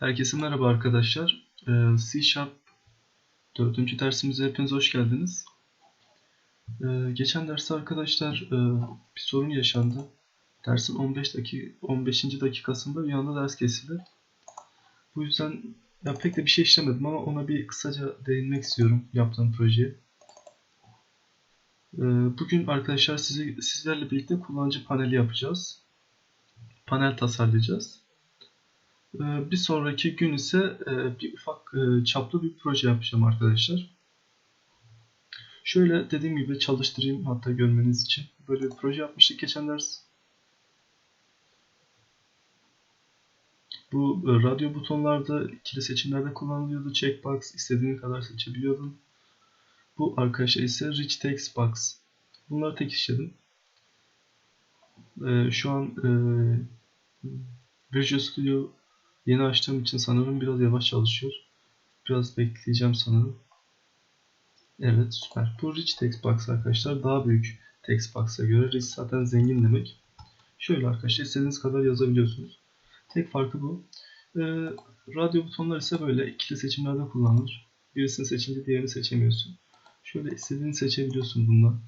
Herkese merhaba arkadaşlar. Ee, C Sharp 4. dersimize hepiniz hoş geldiniz. Ee, geçen derste arkadaşlar e, bir sorun yaşandı. Dersin 15 dakika 15. dakikasında bir anda ders kesildi. Bu yüzden ya pek de bir şey işlemedim ama ona bir kısaca değinmek istiyorum yaptığım projeye. Ee, bugün arkadaşlar sizi, sizlerle birlikte kullanıcı paneli yapacağız. Panel tasarlayacağız. Ee, bir sonraki gün ise e, bir ufak e, çaplı bir proje yapacağım arkadaşlar. Şöyle dediğim gibi çalıştırayım hatta görmeniz için. Böyle bir proje yapmıştık geçen ders. Bu e, radyo butonlarda ikili seçimlerde kullanılıyordu. Checkbox istediğin kadar seçebiliyordun. Bu arkadaşlar ise Rich Text Box. Bunları tek işledim. Şu an Visual Studio Yeni açtığım için sanırım biraz yavaş çalışıyor. Biraz bekleyeceğim sanırım. Evet süper. Bu Rich Text arkadaşlar daha büyük Text göre. Rich zaten zengin demek. Şöyle arkadaşlar istediğiniz kadar yazabiliyorsunuz. Tek farkı bu. Ee, radyo butonlar ise böyle ikili seçimlerde kullanılır. Birisini seçince diğerini seçemiyorsun. Şöyle istediğini seçebiliyorsun bundan.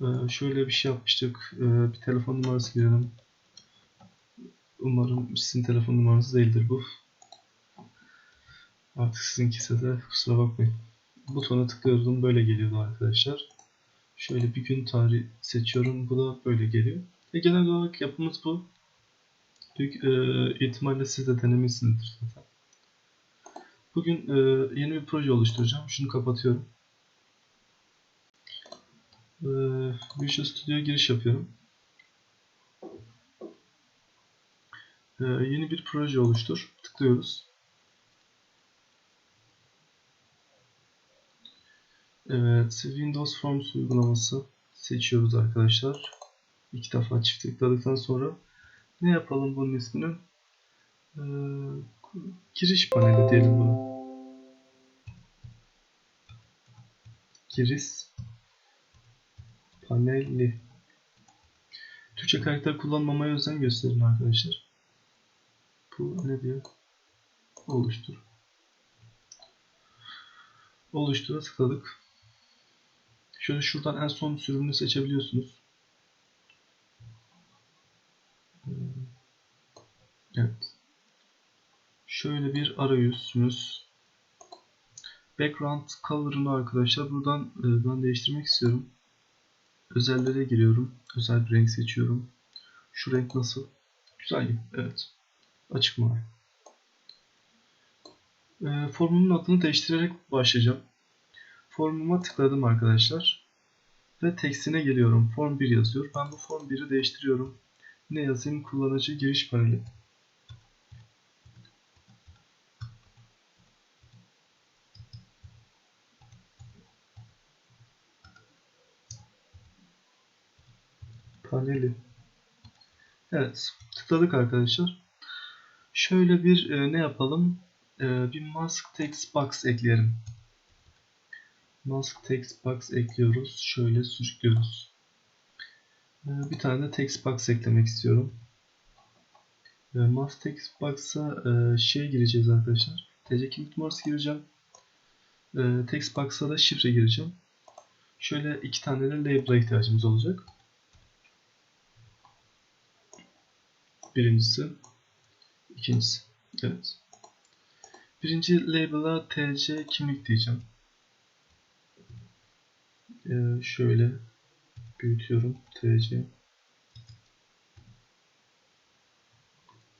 Ee, şöyle bir şey yapmıştık. Ee, bir telefon numarası girelim. Umarım sizin telefon numaranız değildir bu. Artık sizinkisi de kusura bakmayın. Butona tıklıyordum böyle geliyordu arkadaşlar. Şöyle bir gün tarih seçiyorum. Bu da böyle geliyor. E genel olarak yapımız bu. Büyük e, ihtimalle siz de denemişsinizdir zaten. Bugün e, yeni bir proje oluşturacağım. Şunu kapatıyorum. E, Visual Studio'ya giriş yapıyorum. Ee, yeni bir proje oluştur. Tıklıyoruz. Evet, Windows Forms uygulaması seçiyoruz arkadaşlar. İki defa çift tıkladıktan sonra ne yapalım bunun ismini? Ee, giriş paneli diyelim bunu. Giriş paneli. Türkçe karakter kullanmamaya özen gösterin arkadaşlar. Bu ne diyor? Oluştur. Oluştura tıkladık. Şöyle şuradan en son sürümünü seçebiliyorsunuz. Evet. Şöyle bir arayüzümüz. Background color'ını arkadaşlar buradan e, ben değiştirmek istiyorum. Özellere giriyorum. Özel bir renk seçiyorum. Şu renk nasıl? Güzel. Evet. Açık mavi. E, formumun adını değiştirerek başlayacağım. Formuma tıkladım arkadaşlar. Ve tekstine geliyorum. Form 1 yazıyor. Ben bu form 1'i değiştiriyorum. Ne yazayım? Kullanıcı giriş paneli. Paneli. Evet. Tıkladık arkadaşlar. Şöyle bir e, ne yapalım? E, bir mask text box ekleyelim. Mask text box ekliyoruz. Şöyle sürüklüyoruz. E, bir tane de text box eklemek istiyorum. E, mask text box'a e, şey gireceğiz arkadaşlar. TC kimlik gireceğim. E, text box'a da şifre gireceğim. Şöyle iki tane de label'a ihtiyacımız olacak. Birincisi İkincisi. Evet. Birinci label'a TC kimlik diyeceğim. Ee, şöyle büyütüyorum. TC.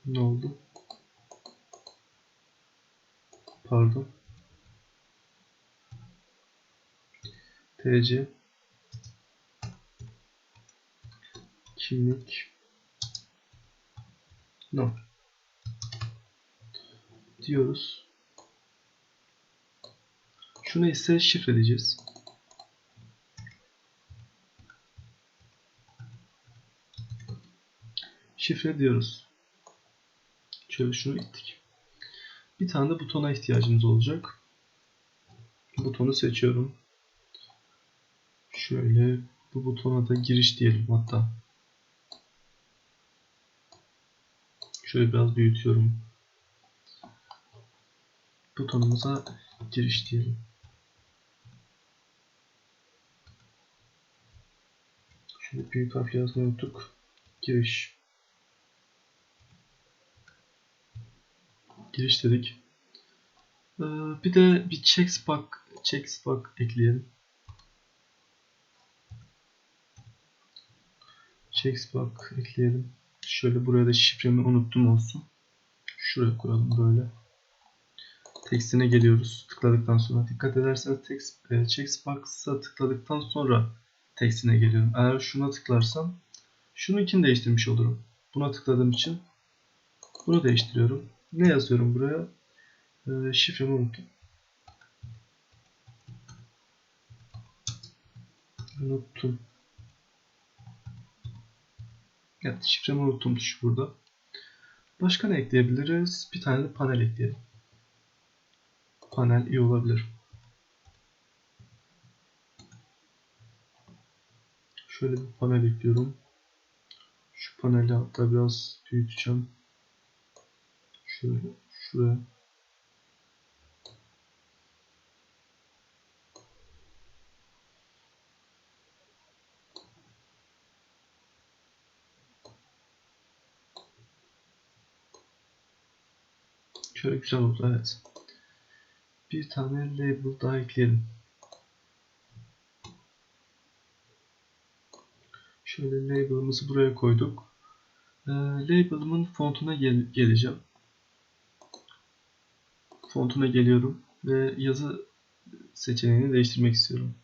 Ne oldu? Pardon. TC kimlik no diyoruz. Şunu ise şifreleyeceğiz. Şifre diyoruz. Şöyle şunu ittik. Bir tane de butona ihtiyacımız olacak. Butonu seçiyorum. Şöyle bu butona da giriş diyelim hatta. Şöyle biraz büyütüyorum. Butonumuza giriş diyelim. Şöyle büyük harfle yazmayı unuttuk. Giriş. Giriş dedik. Ee, bir de bir checksbox, checksbox ekleyelim. Checksbox ekleyelim. Şöyle buraya da şifremi unuttum olsun. Şuraya kuralım böyle. Tekstine geliyoruz tıkladıktan sonra. Dikkat ederseniz text, e, checksbox'a tıkladıktan sonra tekstine geliyorum. Eğer şuna tıklarsam şunu için değiştirmiş olurum. Buna tıkladığım için bunu değiştiriyorum. Ne yazıyorum buraya? Ee, şifremi unuttum. Unuttum. Evet şifremi unuttum burada. Başka ne ekleyebiliriz? Bir tane de panel ekleyelim. Panel iyi olabilir. Şöyle bir panel ekliyorum. Şu paneli hatta biraz büyüteceğim. Şöyle şuraya. Şöyle güzel oldu evet. Bir tane label daha ekleyelim. Şöyle label'ımızı buraya koyduk. Ee, label'ımın fontuna gel geleceğim. Fontuna geliyorum ve yazı seçeneğini değiştirmek istiyorum.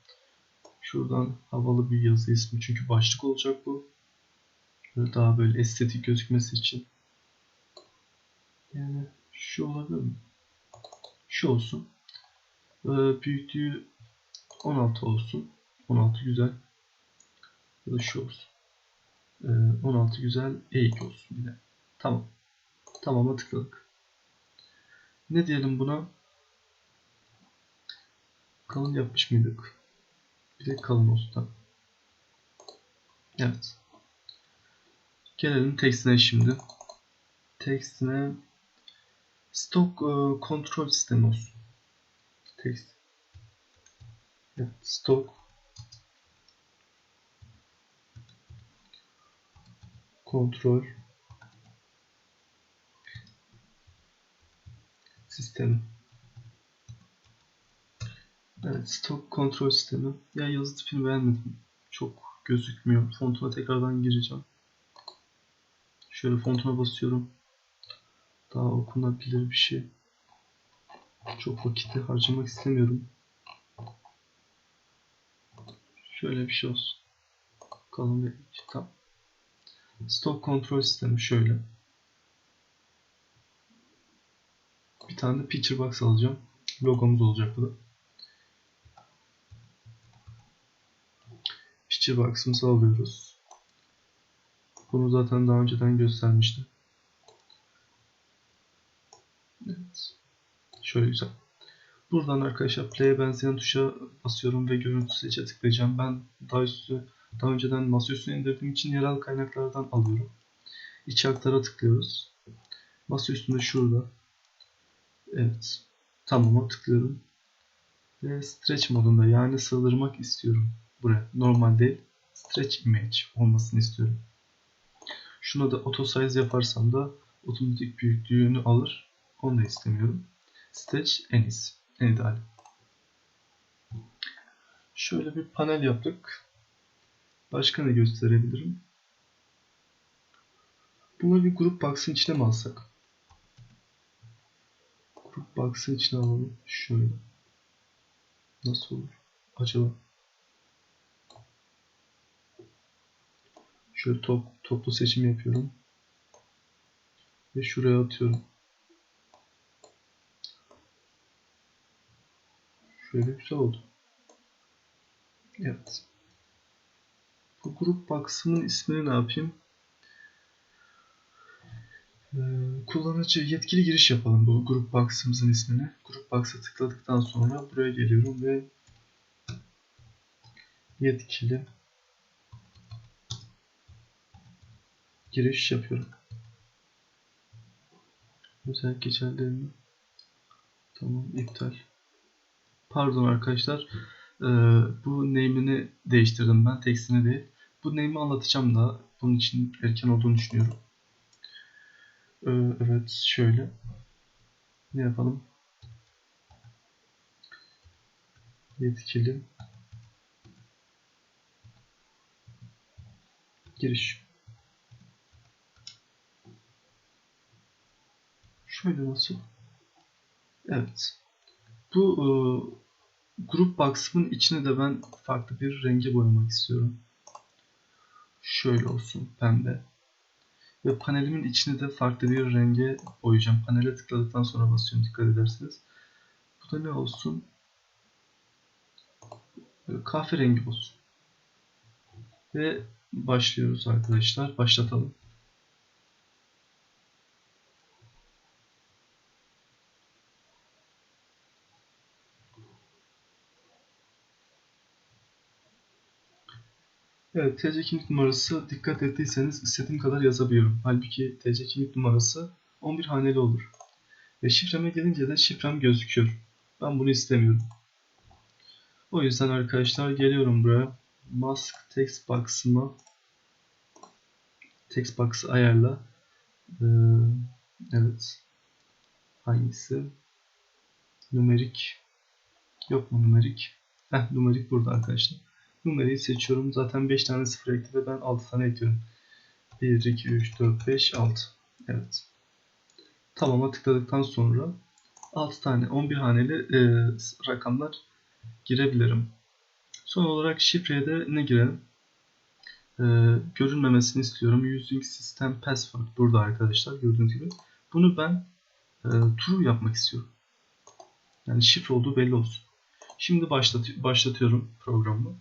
Şuradan havalı bir yazı ismi çünkü başlık olacak bu. Böyle daha böyle estetik gözükmesi için. Yani şu olabilir mi? Şu olsun. Ee, büyüklüğü 16 olsun. 16 güzel. Ya da şu olsun. Ee, 16 güzel. E2 olsun yine. Tamam. Tamam'a tıkladık. Ne diyelim buna? Kalın yapmış mıydık? Bir de kalın olsun. Evet. Gelelim tekstine şimdi. Tekstine stok e, kontrol sistemi olsun. Text. Evet, stok kontrol sistemi. Evet, stok kontrol sistemi. Ya yazı tipini beğenmedim. Çok gözükmüyor. Fontuna tekrardan gireceğim. Şöyle fontuna basıyorum. Daha okunabilir bir şey. Çok vakit harcamak istemiyorum. Şöyle bir şey olsun. Kalın bir tamam. Stok kontrol sistemi şöyle. Bir tane de picture box alacağım. Logomuz olacak bu da. Picture box'ımızı alıyoruz. Bunu zaten daha önceden göstermiştim. Evet. Şöyle güzel. Buradan arkadaşlar play'e benzeyen tuşa basıyorum ve görüntü seçe tıklayacağım. Ben daha üstü daha önceden masaüstüne indirdiğim için yerel kaynaklardan alıyorum. İçi aktara tıklıyoruz. Masa üstünde şurada. Evet. Tamam'a tıklıyorum. Ve stretch modunda yani sığdırmak istiyorum. Buraya. Normal değil. Stretch image olmasını istiyorum. Şuna da auto size yaparsam da otomatik büyüklüğünü alır. Onu da istemiyorum. Stretch en iyisi. En ideal. Şöyle bir panel yaptık. Başka ne gösterebilirim? Bunu bir grup box'ın içine mi alsak? Grup box'ın içine alalım. Şöyle. Nasıl olur? Acaba? Şöyle top, toplu seçim yapıyorum. Ve şuraya atıyorum. Şöyle güzel oldu. Evet. Bu grup box'ımın ismini ne yapayım? Ee, kullanıcı yetkili giriş yapalım bu grup box'ımızın ismini. Grup box'a tıkladıktan sonra buraya geliyorum ve yetkili giriş yapıyorum. Özel geçerlerini Tamam iptal. Pardon arkadaşlar. Ee, bu name'ini değiştirdim ben. Tekstini değil. Bu name'i anlatacağım daha. Bunun için erken olduğunu düşünüyorum. Ee, evet şöyle. Ne yapalım? Yetkili. Giriş. Şöyle nasıl? Evet. Bu e, grup box'ımın içine de ben farklı bir renge boyamak istiyorum. Şöyle olsun pembe. Ve panelimin içine de farklı bir renge boyayacağım. Panele tıkladıktan sonra basıyorum dikkat ederseniz. Bu da ne olsun? Böyle kahverengi olsun. Ve başlıyoruz arkadaşlar. Başlatalım. Evet, TC kimlik numarası dikkat ettiyseniz istediğim kadar yazabiliyorum. Halbuki TC kimlik numarası 11 haneli olur. Ve şifreme gelince de şifrem gözüküyor. Ben bunu istemiyorum. O yüzden arkadaşlar geliyorum buraya. Mask text box'ıma text box'ı ayarla. Ee, evet. Hangisi? Numerik. Yok mu numerik? Heh, numerik burada arkadaşlar. Numarayı seçiyorum. Zaten 5 tane sıfır ekli ve ben 6 tane ekliyorum. 1, 2, 3, 4, 5, 6. Evet. Tamam'a tıkladıktan sonra 6 tane 11 haneli e, rakamlar girebilirim. Son olarak şifreye de ne girelim? E, görünmemesini istiyorum. Using System Password burada arkadaşlar gördüğünüz gibi. Bunu ben e, true yapmak istiyorum. Yani şifre olduğu belli olsun. Şimdi başlat başlatıyorum programı.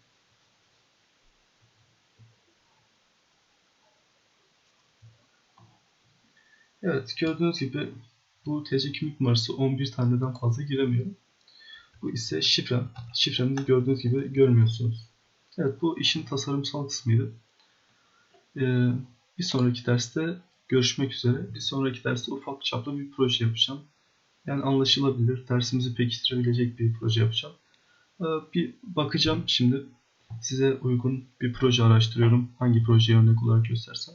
Evet gördüğünüz gibi bu TC kimlik numarası 11 taneden fazla giremiyorum. Bu ise şifrem. Şifremi gördüğünüz gibi görmüyorsunuz. Evet bu işin tasarımsal kısmıydı. Ee, bir sonraki derste görüşmek üzere. Bir sonraki derste ufak çaplı bir proje yapacağım. Yani anlaşılabilir, dersimizi pekiştirebilecek bir proje yapacağım. Ee, bir bakacağım şimdi. Size uygun bir proje araştırıyorum. Hangi projeye örnek olarak göstersem.